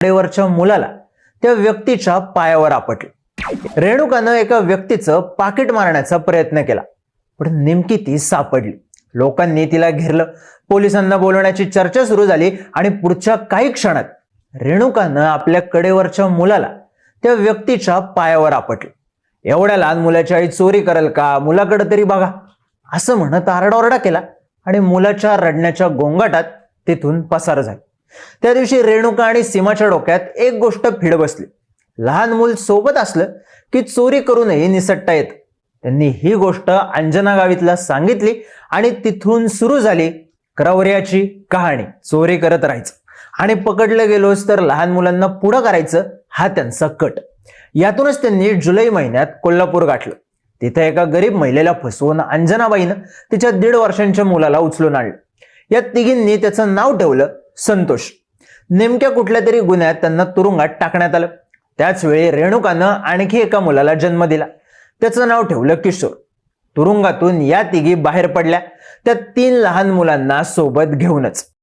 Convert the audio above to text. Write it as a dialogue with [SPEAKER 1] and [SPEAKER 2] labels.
[SPEAKER 1] कडेवरच्या मुलाला त्या व्यक्तीच्या पायावर आपटले. रेणुकानं एका व्यक्तीचं पाकिट मारण्याचा प्रयत्न केला पण नेमकी ती सापडली. लोकांनी तिला घेरलं पोलिसांना बोलवण्याची चर्चा सुरू झाली आणि पुढच्या काही क्षणात रेणुकानं आपल्या कडेवरच्या मुलाला त्या व्यक्तीच्या पायावर आपटले. एवढ्या लहान मुलाची आई चोरी करेल का? मुलाकडे तरी बघा असं म्हणत आरडाओरडा केला आणि मुलाच्या रडण्याच्या गोंगाटात तिथून पसार झाली. त्या दिवशी रेणुका आणि सीमाच्या डोक्यात एक गोष्ट फिड बसली. लहान मूल सोबत असलं की चोरी करूनही निसटता येत. त्यांनी ही गोष्ट अंजना गावीतला सांगितली आणि तिथून सुरू झाली क्रौर्याची कहाणी चोरी करत राहायचं. आणि पकडलं गेलोच तर लहान मुलांना पुढं करायचं हा त्यांचा कट. यातूनच त्यांनी जुलै महिन्यात कोल्हापूर गाठलं. तिथे एका गरीब महिलेला फसवून अंजनाबाईनं तिच्या दीड वर्षांच्या मुलाला उचलून आणलं. या तिघींनी त्याचं नाव ठेवलं संतोष. नेमक्या कुठल्या तरी गुन्ह्यात त्यांना तुरुंगात टाकण्यात आलं. त्याच वेळी रेणुकानं आणखी एका मुलाला जन्म दिला. त्याचं नाव ठेवलं किशोर. तुरुंगातून या तिघी बाहेर पडल्या. त्या तीन लहान मुलांना सोबत घेऊनच.